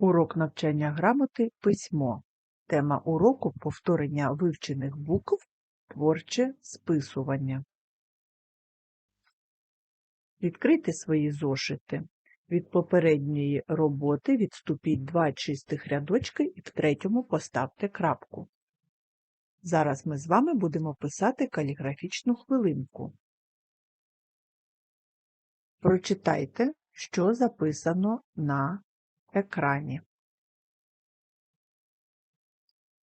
Урок навчання грамоти письмо. Тема уроку повторення вивчених букв, творче списування. Відкрийте свої зошити. Від попередньої роботи відступіть два чистих рядочки і в третьому поставте крапку. Зараз ми з вами будемо писати каліграфічну хвилинку. Прочитайте, що записано на екрані.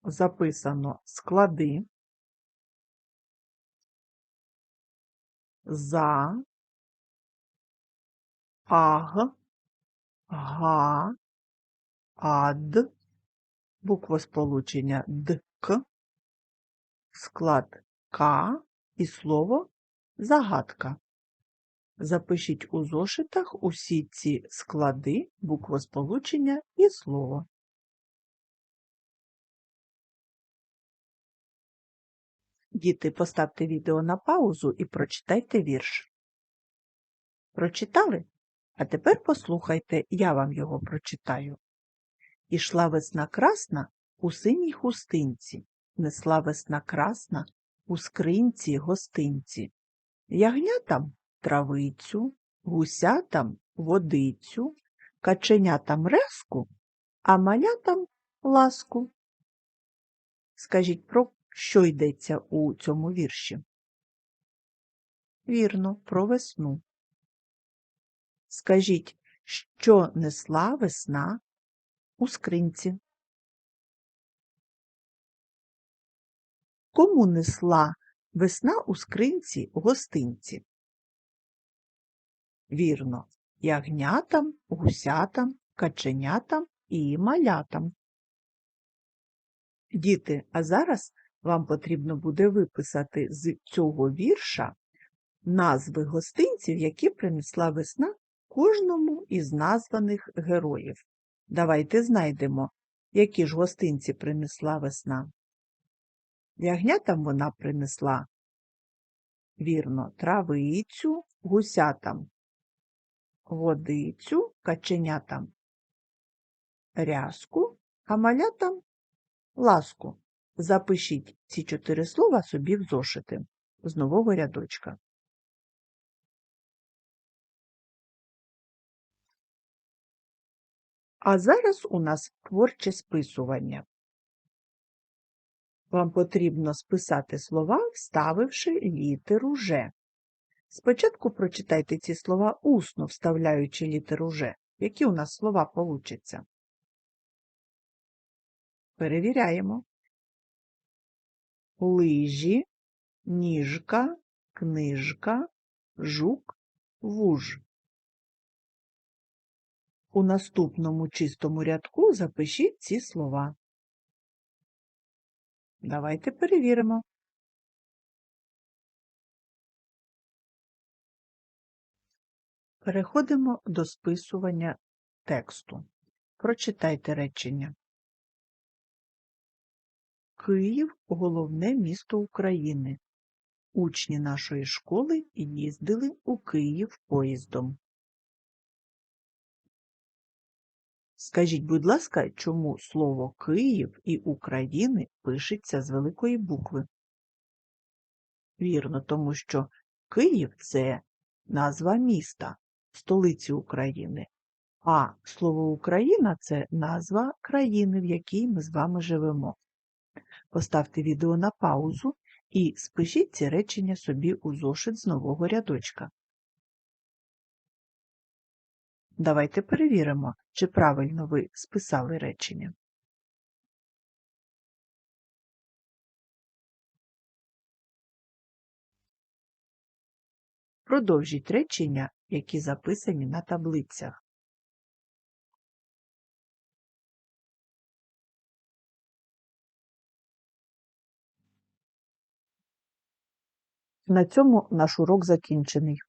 Записано склади. За. Аг, га, ад, буквосполучення дк, склад К і слово загадка. Запишіть у зошитах усі ці склади, буквосполучення і слово. Діти, поставте відео на паузу і прочитайте вірш. Прочитали? А тепер послухайте, я вам його прочитаю. Ішла весна красна у синій хустинці, несла весна красна у скринці гостинці. Ягнятам травицю, гусятам водицю, каченятам резку, а малятам ласку. Скажіть, про що йдеться у цьому вірші? Вірно, про весну. Скажіть, що несла весна у скринці? Кому несла весна у скринці гостинці? Вірно, ягнятам, гусятам, каченятам і малятам. Діти, а зараз вам потрібно буде виписати з цього вірша назви гостинців, які принесла весна кожному із названих героїв. Давайте знайдемо, які ж гостинці принесла весна. Ягнятам вона принесла, вірно, травицю, гусятам, водицю, каченятам, рязку, а малятам ласку. Запишіть ці чотири слова собі в зошити з нового рядочка. А зараз у нас творче списування. Вам потрібно списати слова, вставивши літеру Ж. Спочатку прочитайте ці слова усно, вставляючи літеру Ж. Які у нас слова получаться? Перевіряємо. Лижі, ніжка, книжка, жук, вуж. У наступному чистому рядку запишіть ці слова. Давайте перевіримо. Переходимо до списування тексту. Прочитайте речення. Київ головне місто України. Учні нашої школи їздили у Київ поїздом. Скажіть, будь ласка, чому слово Київ і України пишеться з великої букви? Вірно, тому що Київ це назва міста, столиці України, а слово Україна це назва країни, в якій ми з вами живемо. Поставте відео на паузу і спишіть ці речення собі у зошит з нового рядочка. Давайте перевіримо, чи правильно ви списали речення. Продовжіть речення, які записані на таблицях. На цьому наш урок закінчений.